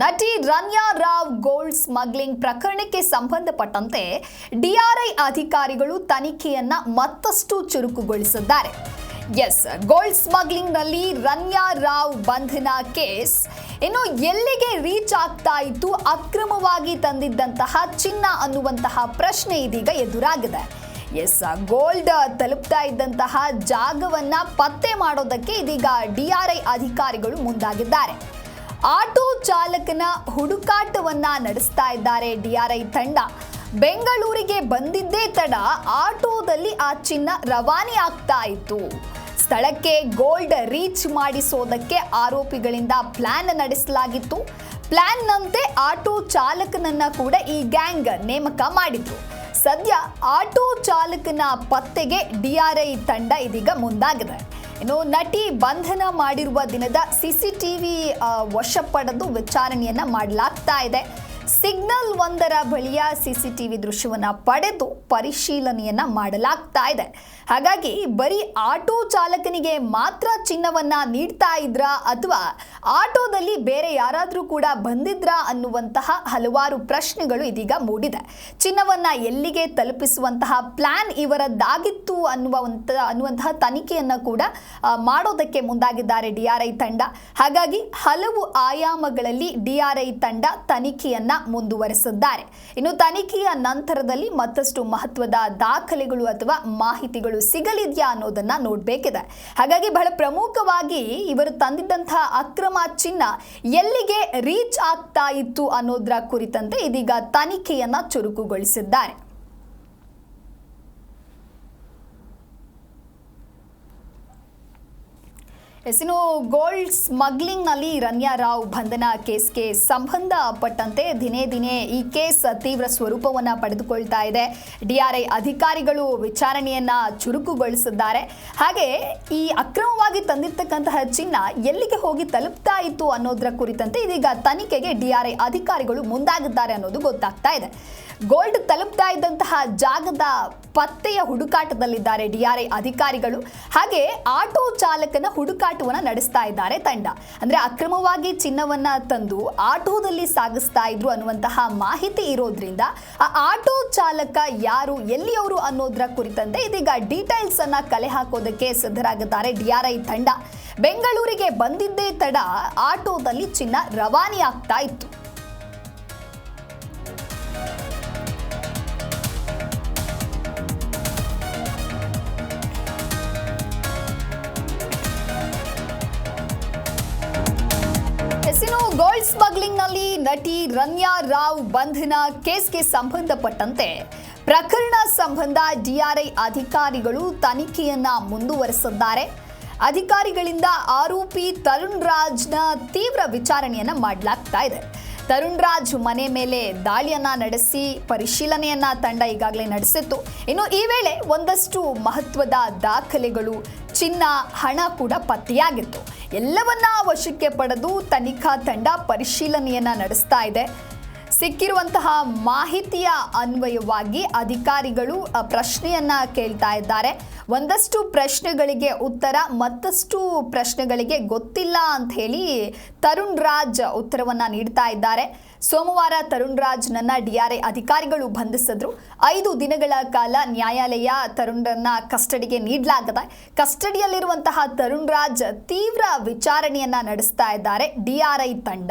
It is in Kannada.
ನಟಿ ರನ್ಯಾ ರಾವ್ ಗೋಲ್ಡ್ ಸ್ಮಗ್ಲಿಂಗ್ ಪ್ರಕರಣಕ್ಕೆ ಸಂಬಂಧಪಟ್ಟಂತೆ ಡಿಆರ್ಐ ಅಧಿಕಾರಿಗಳು ತನಿಖೆಯನ್ನ ಮತ್ತಷ್ಟು ಚುರುಕುಗೊಳಿಸಿದ್ದಾರೆ. ಎಸ್, ಗೋಲ್ಡ್ ಸ್ಮಗ್ಲಿಂಗ್ನಲ್ಲಿ ರನ್ಯಾ ರಾವ್ ಬಂಧನ ಕೇಸ್ ಇನ್ನು ಎಲ್ಲಿಗೆ ರೀಚ್ ಆಗ್ತಾ ಇತ್ತು, ಅಕ್ರಮವಾಗಿ ತಂದಿದ್ದಂತಹ ಚಿನ್ನ ಅನ್ನುವಂತಹ ಪ್ರಶ್ನೆ ಇದೀಗ ಎದುರಾಗಿದೆ. ಎಸ್, ಗೋಲ್ಡ್ ತಲುಪ್ತಾ ಇದ್ದಂತಹ ಜಾಗವನ್ನ ಪತ್ತೆ ಮಾಡೋದಕ್ಕೆ ಇದೀಗ ಡಿಆರ್ಐ ಅಧಿಕಾರಿಗಳು ಮುಂದಾಗಿದ್ದಾರೆ. ಆಟೋ ಚಾಲಕನ ಹುಡುಕಾಟವನ್ನ ನಡೆಸ್ತಾ ಇದ್ದಾರೆ ಡಿಆರ್ಐ ತಂಡ. ಬೆಂಗಳೂರಿಗೆ ಬಂದಿದ್ದೇ ತಡ ಆಟೋದಲ್ಲಿ ಆ ಚಿನ್ನ ರವಾನೆ ಆಗ್ತಾ ಇತ್ತು. ಸ್ಥಳಕ್ಕೆ ಗೋಲ್ಡ್ ರೀಚ್ ಮಾಡಿಸೋದಕ್ಕೆ ಆರೋಪಿಗಳಿಂದ ಪ್ಲಾನ್ ನಡೆಸಲಾಗಿತ್ತು. ಪ್ಲಾನ್ನಂತೆ ಆಟೋ ಚಾಲಕನನ್ನ ಕೂಡ ಈ ಗ್ಯಾಂಗ್ ನೇಮಕ ಮಾಡಿದ್ರು ಸದ್ಯ ಆಟೋ ಚಾಲಕನ ಪತ್ತೆಗೆ ಡಿಆರ್ಐ ತಂಡ ಇದೀಗ ಮುಂದಾಗಿದೆ. ಇನ್ನು ನಟಿ ಬಂಧನ ಮಾಡಿರುವ ದಿನದ ಸಿಸಿಟಿವಿ ವಶ ಪಡೆದು ವಿಚಾರಣೆಯನ್ನ ಮಾಡಲಾಗ್ತಾ ಇದೆ. ಸಿಗ್ನಲ್ ಒಂದರ ಬಳಿಯ ಸಿಸಿಟಿವಿ ದೃಶ್ಯವನ್ನು ಪಡೆದು ಪರಿಶೀಲನೆಯನ್ನ ಮಾಡಲಾಗ್ತಾ ಇದೆ. ಹಾಗಾಗಿ ಬರೀ ಆಟೋ ಚಾಲಕನಿಗೆ ಮಾತ್ರ ಚಿನ್ನವನ್ನ ನೀಡ್ತಾ ಇದ್ರಾ ಅಥವಾ ಆಟೋದಲ್ಲಿ ಬೇರೆ ಯಾರಾದರೂ ಕೂಡ ಬಂದಿದ್ರಾ ಅನ್ನುವಂತಹ ಹಲವಾರು ಪ್ರಶ್ನೆಗಳು ಇದೀಗ ಮೂಡಿದೆ. ಚಿನ್ನವನ್ನ ಎಲ್ಲಿಗೆ ತಲುಪಿಸುವಂತಹ ಪ್ಲಾನ್ ಇವರದ್ದಾಗಿತ್ತು ಅನ್ನುವಂತ ಅನ್ನುವಂತಹ ತನಿಖೆಯನ್ನ ಕೂಡ ಮಾಡೋದಕ್ಕೆ ಮುಂದಾಗಿದ್ದಾರೆ ಡಿಆರ್ಐ ತಂಡ. ಹಾಗಾಗಿ ಹಲವು ಆಯಾಮಗಳಲ್ಲಿ ಡಿಆರ್ಐ ತಂಡ ತನಿಖೆಯನ್ನ ಮುಂದುವರೆಸಿದ್ದಾರೆ. ಇನ್ನು ತನಿಖೆಯ ನಂತರದಲ್ಲಿ ಮತ್ತಷ್ಟು ಮಹತ್ವದ ದಾಖಲೆಗಳು ಅಥವಾ ಮಾಹಿತಿಗಳು ಸಿಗಲಿದೆಯಾ ಅನ್ನೋದನ್ನ ನೋಡಬೇಕಿದೆ. ಹಾಗಾಗಿ ಬಹಳ ಪ್ರಮುಖವಾಗಿ ಇವರು ತಂದಿದ್ದಂತಹ ಅಕ್ರಮ ಚಿನ್ನ ಎಲ್ಲಿಗೆ ರೀಚ್ ಆಗ್ತಾ ಇತ್ತು ಅನ್ನೋದ್ರ ಕುರಿತಂತೆ ಇದೀಗ ತನಿಖೆಯನ್ನ ಚುರುಕುಗೊಳಿಸಿದ್ದಾರೆ. ಎಸ್, ಇನ್ನು ಗೋಲ್ಡ್ ಸ್ಮಗ್ಲಿಂಗ್ನಲ್ಲಿ ರನ್ಯಾ ರಾವ್ ಬಂಧನ ಕೇಸ್ಗೆ ಸಂಬಂಧಪಟ್ಟಂತೆ ದಿನೇ ದಿನೇ ಈ ಕೇಸ್ ತೀವ್ರ ಸ್ವರೂಪವನ್ನು ಪಡೆದುಕೊಳ್ತಾ ಇದೆ. ಡಿಆರ್ಐ ಅಧಿಕಾರಿಗಳು ವಿಚಾರಣೆಯನ್ನ ಚುರುಕುಗೊಳಿಸಿದ್ದಾರೆ. ಹಾಗೆ ಈ ಅಕ್ರಮವಾಗಿ ತಂದಿರ್ತಕ್ಕಂತಹ ಚಿನ್ನ ಎಲ್ಲಿಗೆ ಹೋಗಿ ತಲುಪ್ತಾ ಇತ್ತು ಅನ್ನೋದರ ಕುರಿತಂತೆ ಇದೀಗ ತನಿಖೆಗೆ ಡಿಆರ್ಐ ಅಧಿಕಾರಿಗಳು ಮುಂದಾಗಿದ್ದಾರೆ ಅನ್ನೋದು ಗೊತ್ತಾಗ್ತಾ ಇದೆ. ಗೋಲ್ಡ್ ತಲುಪ್ತಾ ಇದ್ದಂತಹ ಜಾಗದ ಪತ್ತೆಯ ಹುಡುಕಾಟದಲ್ಲಿದ್ದಾರೆ ಡಿಆರ್ಐ ಅಧಿಕಾರಿಗಳು. ಹಾಗೆ ಆಟೋ ಚಾಲಕನ ಹುಡುಕಾಟವನ್ನು ನಡೆಸ್ತಾ ಇದ್ದಾರೆ ತಂಡ. ಅಂದ್ರೆ ಅಕ್ರಮವಾಗಿ ಚಿನ್ನವನ್ನ ತಂದು ಆಟೋದಲ್ಲಿ ಸಾಗಿಸ್ತಾ ಇದ್ರು ಅನ್ನುವಂತಹ ಮಾಹಿತಿ ಇರೋದ್ರಿಂದ ಆ ಆಟೋ ಚಾಲಕ ಯಾರು, ಎಲ್ಲಿಯವರು ಅನ್ನೋದ್ರ ಕುರಿತಂತೆ ಇದೀಗ ಡೀಟೇಲ್ಸ್ ಅನ್ನ ಕಲೆ ಹಾಕೋದಕ್ಕೆ ಸಿದ್ಧರಾಗಿದ್ದಾರೆ ಡಿಆರ್ಐ ತಂಡ. ಬೆಂಗಳೂರಿಗೆ ಬಂದಿದ್ದೇ ತಡ ಆಟೋದಲ್ಲಿ ಚಿನ್ನ ರವಾನೆಯಾಗ್ತಾ ಇತ್ತು. ಎಸಿನು ಗೋಲ್ಡ್ ಸ್ಮಗ್ಲಿಂಗ್ನಲ್ಲಿ ನಟಿ ರನ್ಯಾ ರಾವ್ ಬಂಧನ ಕೇಸ್ಗೆ ಸಂಬಂಧಪಟ್ಟಂತೆ ಪ್ರಕರಣ ಸಂಬಂಧ ಡಿಆರ್ಐ ಅಧಿಕಾರಿಗಳು ತನಿಖೆಯನ್ನ ಮುಂದುವರೆಸಿದ್ದಾರೆ. ಅಧಿಕಾರಿಗಳಿಂದ ಆರೋಪಿ ತರುಣ್ ರಾಜ್ನ ತೀವ್ರ ವಿಚಾರಣೆಯನ್ನ ಮಾಡಲಾಗ್ತಾ ಇದೆ. ತರುಣ್ ರಾಜ್ ಮನೆ ಮೇಲೆ ದಾಳಿಯನ್ನ ನಡೆಸಿ ಪರಿಶೀಲನೆಯನ್ನ ತಂಡ ಈಗಾಗಲೇ ನಡೆಸಿತ್ತು. ಇನ್ನು ಈ ವೇಳೆ ಒಂದಷ್ಟು ಮಹತ್ವದ ದಾಖಲೆಗಳು, ಚಿನ್ನ, ಹಣ ಕೂಡ ಪತ್ತೆಯಾಗಿತ್ತು. ಎಲ್ಲವನ್ನ ವಶಕ್ಕೆ ಪಡೆದು ತನಿಖಾ ತಂಡ ಪರಿಶೀಲನೆಯನ್ನ ನಡೆಸ್ತಾ ಇದೆ. ಸಿಕ್ಕಿರುವಂತಹ ಮಾಹಿತಿಯ ಅನ್ವಯವಾಗಿ ಅಧಿಕಾರಿಗಳು ಪ್ರಶ್ನೆಯನ್ನ ಕೇಳ್ತಾ ಇದ್ದಾರೆ. ಒಂದಷ್ಟು ಪ್ರಶ್ನೆಗಳಿಗೆ ಉತ್ತರ, ಮತ್ತಷ್ಟು ಪ್ರಶ್ನೆಗಳಿಗೆ ಗೊತ್ತಿಲ್ಲ ಅಂತ ಹೇಳಿ ತರುಣ್ ರಾಜ್ ಉತ್ತರವನ್ನ ನೀಡ್ತಾ ಇದ್ದಾರೆ. ಸೋಮವಾರ ತರುಣ್ ರಾಜ್ನನ್ನ ಡಿಆರ್ಐ ಅಧಿಕಾರಿಗಳು ಬಂಧಿಸಿದ್ರು. ಐದು ದಿನಗಳ ಕಾಲ ನ್ಯಾಯಾಲಯ ತರುಣ್ರನ್ನ ಕಸ್ಟಡಿಗೆ ನೀಡಲಾಗದ. ಕಸ್ಟಡಿಯಲ್ಲಿರುವಂತಹ ತರುಣ್ ರಾಜ್ ತೀವ್ರ ವಿಚಾರಣೆಯನ್ನ ನಡೆಸ್ತಾ ಇದ್ದಾರೆ. ಡಿಆರ್ಐ ತಂಡ.